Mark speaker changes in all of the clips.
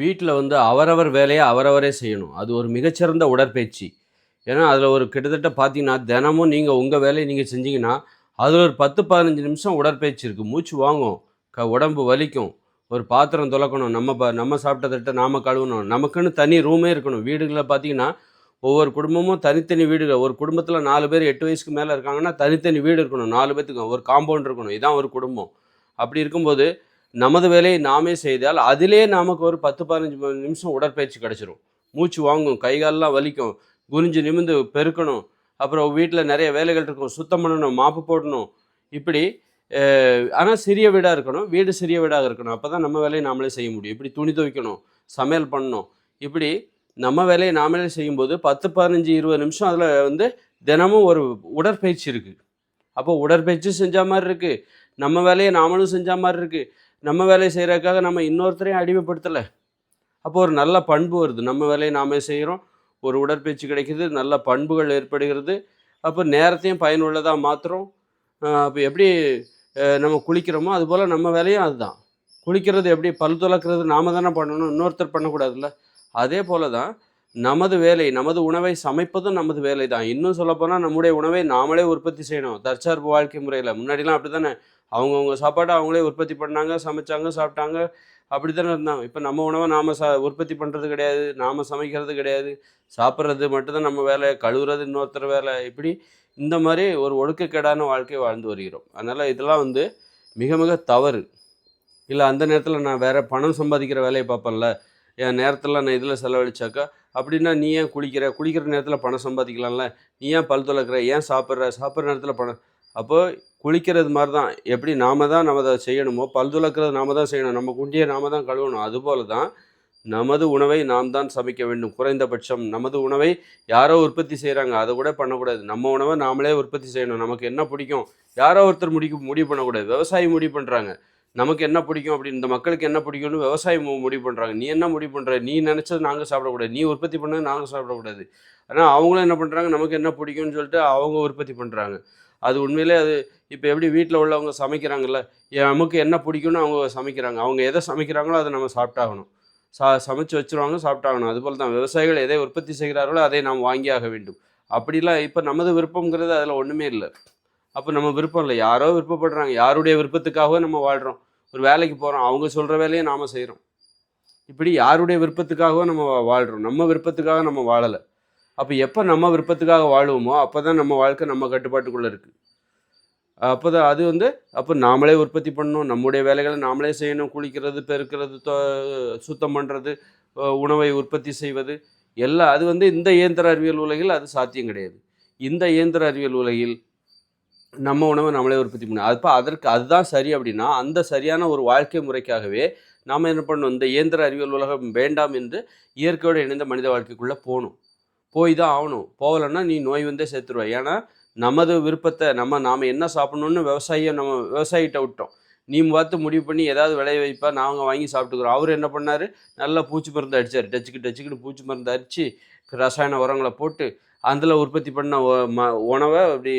Speaker 1: வீட்டில் வந்து அவரவர் வேலையை அவரவரே செய்யணும். அது ஒரு மிகச்சிறந்த உடற்பயிற்சி. ஏன்னா அதில் ஒரு கிட்டத்தட்ட பார்த்தீங்கன்னா தினமும் நீங்கள் உங்கள் வேலையை நீங்கள் செஞ்சீங்கன்னா அதில் ஒரு பத்து பதினஞ்சு நிமிஷம் உடற்பயிற்சி இருக்குது மூச்சு வாங்கும். க உடம்பு வலிக்கும். ஒரு பாத்திரம் துலக்கணும் நம்ம ப நம்ம சாப்பிட்ட தட்டை நாம் கழுவணும். நமக்குன்னு தனி ரூமே இருக்கணும். வீடுகளில் பார்த்தீங்கன்னா ஒவ்வொரு குடும்பமும் தனித்தனி வீடுகள் ஒரு குடும்பத்தில் நாலு பேர் எட்டு வயசுக்கு மேலே இருக்காங்கன்னா தனித்தனி வீடு இருக்கணும். நாலு பேத்துக்கு ஒரு காம்பவுண்ட் இருக்கணும். இதான் ஒரு குடும்பம். அப்படி இருக்கும்போது நமது வேலையை நாமே செய்தால் அதிலே நமக்கு ஒரு பத்து பதினஞ்சு நிமிஷம் உடற்பயிற்சி கிடச்சிரும். மூச்சு வாங்கும் கைகாலெலாம் வலிக்கும் குனிஞ்சு நிமிந்து பெருக்கணும் அப்புறம் வீட்டில் நிறைய வேலைகள் இருக்கும் சுத்தம் பண்ணணும் மாப்பு போடணும் இப்படி ஆனால் சிறிய வீடாக இருக்கணும் வீடு சிறிய வீடாக இருக்கணும். அப்போ தான் நம்ம வேலையை நாமளே செய்ய முடியும். இப்படி துணி துவைக்கணும் சமையல் பண்ணணும் இப்படி நம்ம வேலையை நாமளே செய்யும்போது பத்து பதினஞ்சு இருபது நிமிஷம் அதில் வந்து தினமும் ஒரு உடற்பயிற்சி இருக்குது அப்போ உடற்பயிற்சி செஞ்ச மாதிரி இருக்குது நம்ம வேலையை நாமளும் செஞ்ச மாதிரி இருக்குது நம்ம வேலையை செய்கிறதுக்காக நம்ம இன்னொருத்தரையும் அடிமைப்படுத்தலை. அப்போ ஒரு நல்ல பண்பு வருது. நம்ம வேலையை நாமே செய்கிறோம் ஒரு உடற்பயிற்சி கிடைக்கிது. நல்ல பண்புகள் ஏற்படுகிறது. அப்போ நேரத்தையும் பயனுள்ளதாக மாற்றுறோம் அப்போ எப்படி நம்ம குளிக்கிறோமோ அதுபோல் நம்ம வேலையும் அதுதான். குளிக்கிறது எப்படி பல் துலக்கிறது நாம தானே பண்ணணும். இன்னொருத்தர் பண்ணக்கூடாதுல்ல? அதே போல தான் நமது வேலை நமது உணவை சமைப்பதும் நமது வேலை தான் இன்னும் சொல்லப்போனால் நம்முடைய உணவை நாமளே உற்பத்தி செய்யணும். தற்சார்பு வாழ்க்கை முறையில். முன்னாடிலாம் அப்படி தானே அவங்கவுங்க சாப்பாடை அவங்களே உற்பத்தி பண்ணாங்க சமைச்சாங்க சாப்பிட்டாங்க. அப்படி தானே இருந்தாங்க. இப்போ நம்ம உணவை நாம் ச உற்பத்தி பண்ணுறது கிடையாது நாம் சமைக்கிறது கிடையாது. சாப்பிட்றது மட்டும்தான் நம்ம வேலை கழுவுறது இன்னொருத்தர் வேலை. இப்படி இந்த மாதிரி ஒரு ஒழுக்கக்கேடான வாழ்க்கை வாழ்ந்து வருகிறோம். அதனால் இதெல்லாம் வந்து மிக மிக தவறு. இல்லை அந்த நேரத்தில் நான் வேறு பணம் சம்பாதிக்கிற வேலையை பார்ப்பேன்ல. என் நேரத்தில் நான் இதில் செலவழிச்சாக்கா அப்படின்னா நீ ஏன் குளிக்கிற? குளிக்கிற நேரத்தில் பணம் சம்பாதிக்கலாம்ல. நீ ஏன் பல் துலக்கிற ஏன் சாப்பிட்ற? சாப்பிட்ற நேரத்தில் பணம் அப்போ குளிக்கிறது மாதிரி தான் எப்படி நாம தான் நம்ம அதை செய்யணுமோ பல் துளக்கிறது நாம தான் செய்யணும். நம்ம குண்டியை நாம தான் கழுவணும். அதுபோல தான் நமது உணவை நாம் தான் சமைக்க வேண்டும். குறைந்தபட்சம் நமது உணவை யாரோ உற்பத்தி செய்கிறாங்க அதை கூட பண்ணக்கூடாது. நம்ம உணவை நாமளே உற்பத்தி செய்யணும். நமக்கு என்ன பிடிக்கும்? யாரோ ஒருத்தர் முடிவு முடிவு பண்ணக்கூடாது. விவசாயி முடிவு பண்ணுறாங்க நமக்கு என்ன பிடிக்கும் அப்படின்னு இந்த மக்களுக்கு என்ன பிடிக்கும்னு விவசாயி முடிவு பண்ணுறாங்க நீ என்ன முடிவு பண்ணுற நீ நினச்சது நாங்கள் சாப்பிடக்கூடாது. நீ உற்பத்தி பண்ணது நாங்கள் சாப்பிடக்கூடாது. ஆனால் அவங்களும் என்ன பண்ணுறாங்க நமக்கு என்ன பிடிக்கும்னு சொல்லிட்டு அவங்க உற்பத்தி பண்ணுறாங்க அது உண்மையிலே அது இப்போ எப்படி வீட்டில் உள்ளவங்க சமைக்கிறாங்கல்ல நமக்கு என்ன பிடிக்கும்னு அவங்க சமைக்கிறாங்க. அவங்க எதை சமைக்கிறாங்களோ அதை நம்ம சாப்பிட்டாகணும். சா சமைச்சு வச்சுருவாங்க சாப்பிட்டாகணும். அதுபோல் தான் விவசாயிகள் எதை உற்பத்தி செய்கிறார்களோ அதை நாம் வாங்கியாக வேண்டும். அப்படிலாம் இப்போ நமது விருப்பங்கிறது அதில் ஒன்றுமே இல்லை. அப்போ நம்ம விருப்பம் இல்லை. யாரோ விருப்பப்படுறாங்க. யாருடைய விருப்பத்துக்காகவோ நம்ம வாழ்கிறோம் ஒரு வேலைக்கு போகிறோம் அவங்க சொல்கிற வேலையை நாம் செய்கிறோம் இப்படி யாருடைய விருப்பத்துக்காகவோ நம்ம வாழ்கிறோம் நம்ம விருப்பத்துக்காக நம்ம வாழலை. அப்போ எப்போ நம்ம விருப்பத்துக்காக வாழுவோமோ அப்போ தான் நம்ம வாழ்க்கை நம்ம கட்டுப்பாட்டுக்குள்ளே இருக்குது அப்போ தான் அது வந்து அப்போ நாமளே உற்பத்தி பண்ணணும் நம்முடைய வேலைகளை நாமளே செய்யணும் குளிக்கிறது பெருக்கிறது சுத்தம் பண்ணுறது உணவை உற்பத்தி செய்வது எல்லாம் அது வந்து இந்த இயந்திர அறிவியல் உலகில் அது சாத்தியம் கிடையாது. இந்த இயந்திர அறிவியல் உலகில் நம்ம உணவை நம்மளே உற்பத்தி பண்ணணும். அப்போ அதற்கு அதுதான் சரி அப்படின்னா அந்த சரியான ஒரு வாழ்க்கை முறைக்காகவே நாம் என்ன பண்ணணும்? இந்த இயந்திர அறிவியல் உலகம் வேண்டாம் என்று இயற்கையோடு இணைந்த மனித வாழ்க்கைக்குள்ளே போகணும். போய் தான் ஆகணும். போகலைன்னா நீ நோய் வந்தே சேர்த்துருவ ஏன்னா நமது விருப்பத்தை நம்ம நாம் என்ன சாப்பிடணும்னு விவசாயியை நம்ம விவசாயிகிட்ட விட்டோம். நீ பார்த்து முடிவு பண்ணி ஏதாவது விளைய வைப்பா நாங்கள் வாங்கி சாப்பிட்டுக்கிறோம். அவர் என்ன பண்ணார்? நல்லா பூச்சி மருந்து அடித்தார் டச்சுக்கு டச்சுக்கிட்டு பூச்சி மருந்து அடித்து ரசாயன உரங்களை போட்டு அதில் உற்பத்தி பண்ண ம- உணவை அப்படி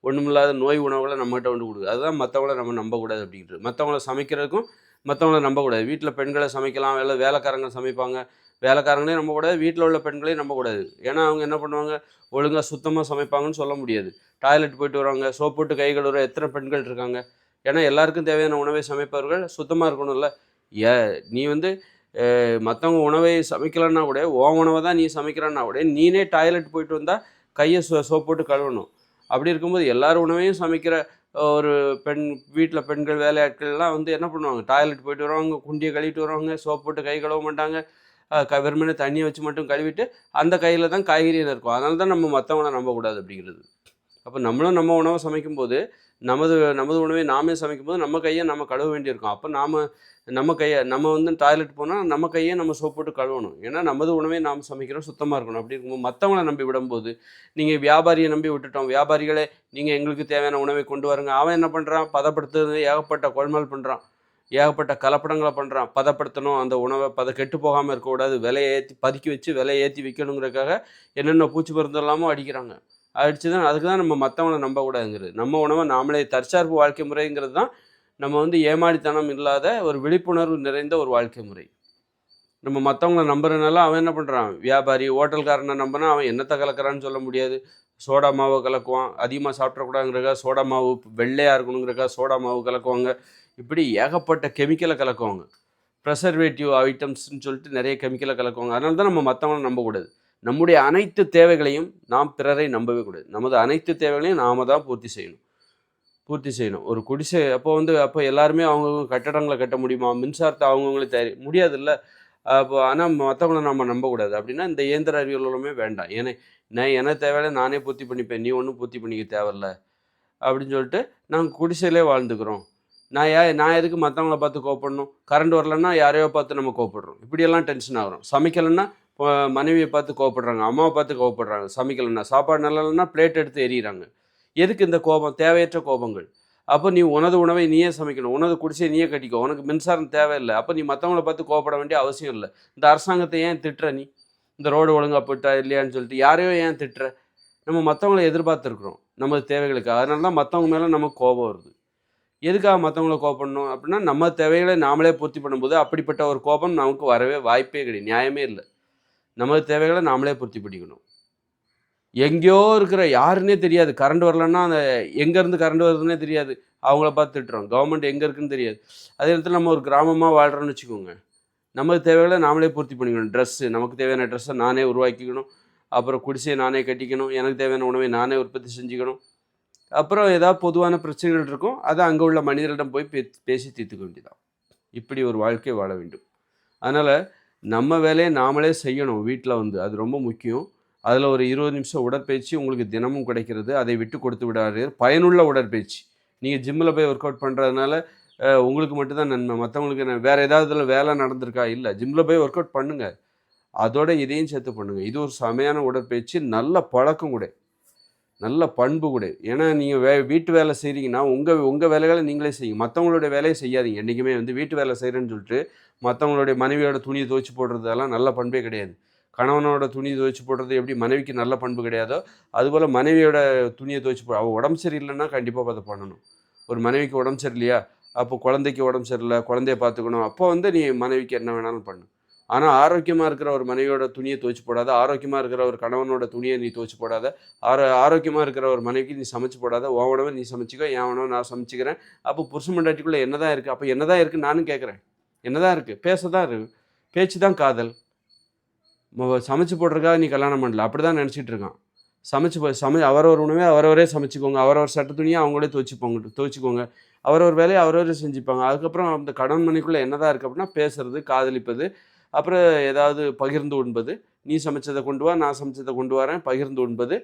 Speaker 1: ஒன்றுமில்லாத நோய் உணவுகளை நம்மகிட்ட வந்து கொடுக்குது. அதுதான் மற்றவங்கள நம்ம நம்பக்கூடாது அப்படின்ட்டு மற்றவங்கள சமைக்கிறதுக்கும் மற்றவங்கள நம்பக்கூடாது. வீட்டில் பெண்களை சமைக்கலாம் இல்லை வேலைக்காரங்க சமைப்பாங்க. வேலைக்காரங்களையும் நம்பக்கூடாது வீட்டில் உள்ள பெண்களையும் நம்பக்கூடாது ஏன்னா அவங்க என்ன பண்ணுவாங்க? ஒழுங்காக சுத்தமாக சமைப்பாங்கன்னு சொல்ல முடியாது. டாய்லெட் போயிட்டு வருவாங்க சோப் போட்டு கை கழுவுற எத்தனை பெண்கள் இருக்காங்க? ஏன்னா எல்லாருக்கும் தேவையான உணவை சமைப்பவர்கள் சுத்தமாக இருக்கணும்ல. ஏ நீ வந்து மற்றவங்க உணவை சமைக்கலன்னா கூட ஓ உணவை தான் நீ சமைக்கிறன்னா கூட நீனே டாய்லெட் போயிட்டு வந்தால் கையை சோ சோப் போட்டு கழுவணும். அப்படி இருக்கும்போது எல்லார் உணவையும் சமைக்கிற ஒரு பெண் வீட்டில் பெண்கள் வேலையாட்கள்லாம் வந்து என்ன பண்ணுவாங்க? டாய்லெட் போயிட்டு வருவாங்க குண்டியை கழுவிட்டு வருவாங்க சோப் போட்டு கை கழுவ மாட்டாங்க. வெறுமனே தண்ணியை வச்சு மட்டும் கழுவிட்டு அந்த கையில் தான் காய்கறி இருக்கும். அதனால தான் நம்ம மற்றவங்கள நம்பக்கூடாது அப்படிங்கிறது. அப்போ நம்மளும் நம்ம உணவை சமைக்கும்போது நமது நமது உணவை நாமே சமைக்கும்போது நம்ம கையை நம்ம கழுவ வேண்டியிருக்கும். அப்போ நாம் நம்ம கையை நம்ம வந்து டாய்லெட் போனால் நம்ம கையை நம்ம சோப் போட்டு கழுவணும். ஏன்னா நமது உணவை நாம் சமைக்கிறோம் சுத்தமாக இருக்கணும். அப்படி இருக்கும்போது மற்றவங்கள நம்பி விடும்போது நீங்கள் வியாபாரியை நம்பி விட்டுட்டோம் வியாபாரிகளே நீங்கள் எங்களுக்கு தேவையான உணவை கொண்டு வரங்க. அவன் என்ன பண்ணுறான் பதப்படுத்துறது ஏகப்பட்ட கொள்முதல் பண்ணுறான் ஏகப்பட்ட கலப்படங்களை பண்ணுறான் பதப்படுத்தணும். அந்த உணவை பத கெட்டு போகாமல் இருக்கக்கூடாது. விலையை ஏற்றி பதுக்கி வச்சு விலையை ஏற்றி வைக்கணுங்கிறதுக்காக என்னென்ன பூச்சி மருந்து எல்லாமோ அடிக்கிறாங்க. அடித்து தான் அதுக்கு தான் நம்ம மற்றவங்களை நம்பக்கூடாதுங்கிறது. நம்ம உணவை நாமளே தற்சார்பு வாழ்க்கை முறைங்கிறது தான் நம்ம வந்து ஏமாளித்தனம் இல்லாத ஒரு விழிப்புணர்வு நிறைந்த ஒரு வாழ்க்கை முறை. நம்ம மற்றவங்கள நம்புறதுனால அவன் என்ன பண்ணுறான் வியாபாரி ஹோட்டல்காரனை நம்பினா அவன் என்னத்தை கலக்கிறான்னு சொல்ல முடியாது. சோடா மாவை கலக்குவான். அதிகமாக சாப்பிடக்கூடாதுங்கிறக்கா சோடா மாவு வெள்ளையாக இருக்கணுங்கிறக்கா சோடா மாவு கலக்குவாங்க. இப்படி ஏகப்பட்ட கெமிக்கலை கலக்குவாங்க. ப்ரெசர்வேட்டிவ் ஐட்டம்ஸ்னு சொல்லிட்டு நிறைய கெமிக்கலை கலக்குவாங்க. அதனால தான் நம்ம மற்றவங்கள நம்பக்கூடாது. நம்முடைய அனைத்து தேவைகளையும் நாம் பிறரை நம்பவே கூடாது. நமது அனைத்து தேவைகளையும் நாம தான் பூர்த்தி செய்யணும். பூர்த்தி செய்யணும். ஒரு குடிசை அப்போ வந்து அப்போ எல்லாருமே அவங்கவுங்க கட்டடங்களை கட்ட முடியுமா? மின்சாரத்தை அவங்கவுங்களே தயாரி முடியாதுல்ல. அப்போ ஆனால் மற்றவங்கள நம்ம நம்பக்கூடாது. அப்படின்னா இந்த இயந்திர அறிவியலுமே வேண்டாம். ஏன்னா நான் என்ன தேவையில்ல நானே பூர்த்தி பண்ணிப்பேன். நீ ஒன்றும் பூர்த்தி பண்ணிக்க தேவையில்ல. அப்படின்னு சொல்லிட்டு நாங்கள் குடிசையிலே வாழ்ந்துக்கிறோம். நான் ஏன் நான் எதுக்கு மற்றவங்கள பார்த்து கோப்படணும் கரண்ட் வரலன்னா யாரையோ பார்த்து நம்ம கோப்படுறோம் இப்படியெல்லாம் டென்ஷன் ஆகிறோம் சமைக்கலைன்னா மனைவியை பார்த்து கோவப்படுறாங்க. அம்மாவை பார்த்து கோவப்படுறாங்க. சமைக்கலைன்னா சாப்பாடு நல்லா இல்லைன்னா பிளேட் எடுத்து எறிகிறாங்க எதுக்கு இந்த கோபம்? தேவையற்ற கோபங்கள். அப்போ நீ உனது உணவை நீயே சமைக்கணும். உனது குடிசையை நீயே கட்டிக்கோ. உனக்கு மின்சாரம் தேவையில்லை. அப்போ நீ மற்றவங்கள பார்த்து கோவப்பட வேண்டிய அவசியம் இல்லை. இந்த அரசாங்கத்தை ஏன் திட்டுற நீ? இந்த ரோடு ஒழுங்காக போயிட்டா இல்லையான்னு சொல்லிட்டு யாரையோ ஏன் திட்டுற? நம்ம மற்றவங்கள எதிர்பார்த்துருக்குறோம். நமது தேவைகளுக்கு. அதனால தான் மற்றவங்க மேலே நமக்கு கோபம் வருது. எதுக்காக மற்றவங்கள கோபப்படணும் அப்படின்னா நம்ம தேவைகளை நாமளே பூர்த்தி பண்ணும்போது அப்படிப்பட்ட ஒரு கோபம் நமக்கு வரவே வாய்ப்பே கிடையாது நியாயமே இல்லை. நமது தேவைகளை நாமளே பூர்த்தி பண்ணிக்கணும். எங்கேயோ இருக்கிற யாருன்னே தெரியாது. கரண்ட் வரலன்னா அந்த எங்கேருந்து கரண்ட் வருதுன்னே தெரியாது. அவங்கள பார்த்து திட்டுறோம். கவர்மெண்ட் எங்கே இருக்குன்னு தெரியாது. அதே நேரத்தில் நம்ம ஒரு கிராமமாக வாழ்கிறோன்னு வச்சுக்கோங்க. நமது தேவைகளை நாமளே பூர்த்தி பண்ணிக்கணும். ட்ரெஸ்ஸு நமக்கு தேவையான ட்ரெஸ்ஸை நானே உருவாக்கிக்கணும். அப்புறம் குடிசையை நானே கட்டிக்கணும். எனக்கு தேவையான உணவை நானே உற்பத்தி செஞ்சுக்கணும். அப்புறம் ஏதாவது பொதுவான பிரச்சனைகள் இருக்கும் அதை அங்கே உள்ள மனிதரிடம் போய் பே பேசி தீர்த்துக்க வேண்டியதான் இப்படி ஒரு வாழ்க்கை வாழ வேண்டும். அதனால் நம்ம வேலையை நாமளே செய்யணும் வீட்டில் வந்து அது ரொம்ப முக்கியம். அதில் ஒரு இருபது நிமிஷம் உடற்பயிற்சி உங்களுக்கு தினமும் கிடைக்கிறது அதை விட்டு கொடுத்து விடாது பயனுள்ள உடற்பயிற்சி. நீங்கள் ஜிம்மில் போய் ஒர்க் அவுட் பண்ணுறதுனால உங்களுக்கு மட்டும்தான் நன்மை. மற்றவங்களுக்கு என்ன வேறு ஏதாவது இதில் வேலை நடந்திருக்கா? இல்லை. ஜிம்மில் போய் ஒர்க் அவுட் பண்ணுங்கள் அதோட இதையும் சேர்த்து பண்ணுங்கள் இது ஒரு செமையான உடற்பயிற்சி. நல்ல பழக்கம் கூட. நல்ல பண்பு கூட. ஏன்னா நீங்கள் வே வீட்டு வேலை செய்கிறீங்கன்னா உங்கள் உங்கள் வேலைகளை நீங்களே செய்யுங்க. மற்றவங்களுடைய வேலையை செய்யாதீங்க. என்றைக்குமே வந்து வீட்டு வேலை செய்கிறேன்னு சொல்லிட்டு மற்றவங்களுடைய மனைவியோட துணியை துவைச்சு போடுறதெல்லாம் நல்ல பண்பே கிடையாது. கணவனோட துணி துவைச்சு போடுறது எப்படி மனைவிக்கு நல்ல பண்பு கிடையாதோ அதுபோல் மனைவியோட துணியை துவைச்சு போ அவள் உடம்பு சரியில்லைன்னா கண்டிப்பாக அதை பண்ணணும். ஒரு மனைவிக்கு உடம்பு சரியில்லையா? அப்போ குழந்தைக்கு உடம்பு சரியில்லை குழந்தைய பார்த்துக்கணும். அப்போ வந்து நீ மனைவிக்கு என்ன வேணாலும் பண்ணு. ஆனால் ஆரோக்கியமாக இருக்கிற ஒரு மனைவியோட துணியை துவைச்சு போடாத ஆரோக்கியமாக இருக்கிற ஒரு கணவனோட துணியை நீ துவைச்சு போடாத ஆரோ ஆரோக்கியமாக இருக்கிற ஒரு மனைவிக்கு நீ சமைச்சு போடாத உன் உணவை நீ சமைச்சிக்கோ என் உணவை நான் சமைச்சிக்கிறேன். அப்போ புருஷ மண்டாட்டிக்குள்ளே என்ன தான் இருக்குது அப்போ என்ன தான் இருக்குது நானும் கேட்குறேன். என்ன தான் இருக்குது பேச தான் இருக்கு பேச்சு தான் காதல் சமைச்சு போடுறதுக்காக நீ கல்யாணம் பண்ணல. அப்படி தான் நினச்சிட்டு இருக்கான். சமைச்சு போ சமை அவரவர் உணவே அவரவரே சமைச்சுக்கோங்க. அவரவர் சட்ட துணியை அவங்களே துவைச்சிப்போங்க துவைச்சிக்கோங்க. அவரவர் வேலையை அவரவரே செஞ்சுப்பாங்க. அதுக்கப்புறம் அந்த கடன் மணிக்குள்ளே என்னதான் இருக்குது அப்படின்னா பேசுறது காதலிப்பது அப்புறம் ஏதாவது பகிர்ந்து உண்பது. நீ சமைச்சதை கொண்டு வா நான் சமைச்சதை கொண்டு வரேன் பகிர்ந்து உண்பது.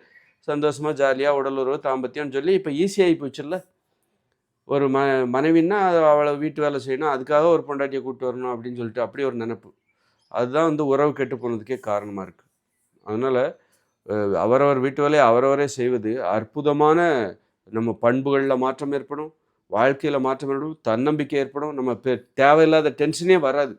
Speaker 1: சந்தோஷமாக ஜாலியாக உடலுறவு தாம்பத்தியம்னு சொல்லி இப்போ ஈஸியாகி போச்சுல்ல? ஒரு ம மனைவின்னா அவளை வீட்டு வேலை செய்யணும் அதுக்காக ஒரு பொண்டாட்டியை கூப்பிட்டு வரணும் அப்படின்னு சொல்லிட்டு அப்படி ஒரு நினைப்பு. அதுதான் வந்து உறவு கெட்டு போனதுக்கே காரணமாக இருக்குது அதனால் அவரவர் வீட்டு வேலையை அவரவரே செய்வது அற்புதமான நம்ம பண்புகளில் மாற்றம் ஏற்படும் வாழ்க்கையில் மாற்றம் ஏற்படும் தன்னம்பிக்கை ஏற்படும் நம்ம பெ தேவையில்லாத டென்ஷனே வராது.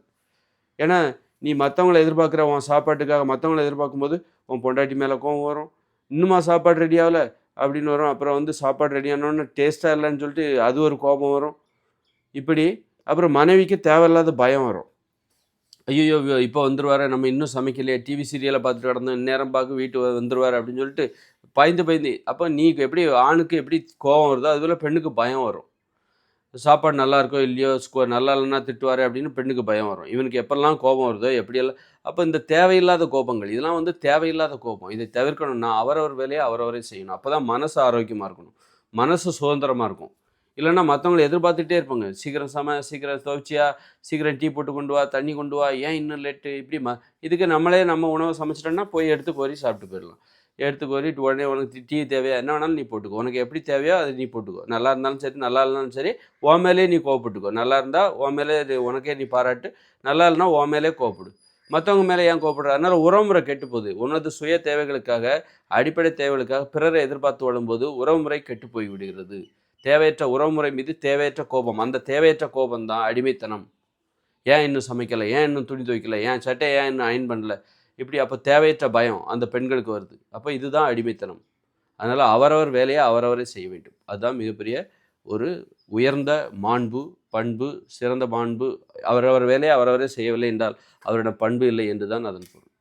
Speaker 1: ஏன்னா நீ மற்றவங்கள எதிர்பார்க்குற உன் சாப்பாட்டுக்காக மற்றவங்களை எதிர்பார்க்கும் போது உன் பொண்டாட்டி மேலே கோவம் வரும். இன்னுமா சாப்பாடு ரெடி ஆகலை? அப்படின்னு வரும். அப்புறம் வந்து சாப்பாடு ரெடி ஆனோன்னு டேஸ்ட்டாக இல்லைன்னு சொல்லிட்டு அது ஒரு கோபம் வரும். இப்படி அப்புறம் மனைவிக்கு தேவையில்லாத பயம் வரும். ஐயோ இப்போ வந்துருவாரு. நம்ம இன்னும் சமைக்கலையே. டிவி சீரியலை பார்த்துட்டு கிடந்தோம் இந்நேரம் பார்க்க வீட்டு வ- அப்படின்னு சொல்லிட்டு பயந்து பயந்து அப்போ நீ எப்படி ஆணுக்கு எப்படி கோபம் வருதோ அதுபோல் பெண்ணுக்கு பயம் வரும். சாப்பாடு நல்லா இருக்கோ இல்லையோ ஸ்கோ நல்லா இல்லைன்னா திட்டுவார் அப்படின்னு பெண்ணுக்கு பயம் வரும். இவனுக்கு எப்பெல்லாம் கோபம் வருதோ எப்படியெல்லாம் அப்போ இந்த தேவையில்லாத கோபங்கள் இதெல்லாம் வந்து தேவையில்லாத கோபம். இதை தவிர்க்கணும்னா அவரவர் வேலையை அவரவரே செய்யணும். அப்போ தான் மனசு ஆரோக்கியமாக இருக்கணும். மனசு சுதந்திரமாக இருக்கும். இல்லைன்னா மற்றவங்களை எதிர்பார்த்துட்டே இருப்பாங்க. சீக்கிரம் சம சீக்கிரம் துவைச்சியா சீக்கிரம் டீ போட்டு கொண்டு வா தண்ணி கொண்டு வா ஏன் இன்னும் லேட்டு இப்படி ம இதுக்கு நம்மளே நம்ம உணவை சமைச்சிட்டோம்னா போய் எடுத்து கோரி சாப்பிட்டு போயிடலாம். எடுத்துக்கோரி உடனே உனக்கு டீ தேவையா? என்ன வேணாலும் நீ போட்டுக்கோ. உனக்கு எப்படி தேவையோ அதை நீ போட்டுக்கோ. நல்லா இருந்தாலும் சரி நல்லா இல்லைனாலும் சரி ஓ மேலே நீ கோவப்பட்டுக்கோ. நல்லா இருந்தால் ஓ மேலே உனக்கே நீ பாராட்டு. நல்லா இல்லைனா ஓ மேலே கோவப்படு. மற்றவங்க மேலே ஏன் கோவப்படுற? அதனால் உறவுமுறை கெட்டு போகுது உனது சுய தேவைகளுக்காக அடிப்படை தேவைகளுக்காக பிறரை எதிர்பார்த்து வாழும்போது உறவுமுறை கெட்டு போய் விடுகிறது. தேவையற்ற உறவுமுறை மீது தேவையற்ற கோபம். அந்த தேவையற்ற கோபம் தான் அடிமைத்தனம். ஏன் இன்னும் சமைக்கலை? ஏன் இன்னும் துணி துவைக்கல? ஏன் சட்டை ஏன் இன்னும் அயன் பண்ணல? இப்படி அப்போ தேவையற்ற பயம் அந்த பெண்களுக்கு வருது. அப்போ இதுதான் அடிமைத்தனம். அதனால் அவரவர் வேலையை அவரவரே செய்ய வேண்டும். அதுதான் மிகப்பெரிய ஒரு உயர்ந்த மாண்பு பண்பு சிறந்த மாண்பு அவரவர் வேலையை அவரவரே செய்யவில்லை என்றால் அவரிடம் பண்பு இல்லை என்று தான் அதன் பொருள்.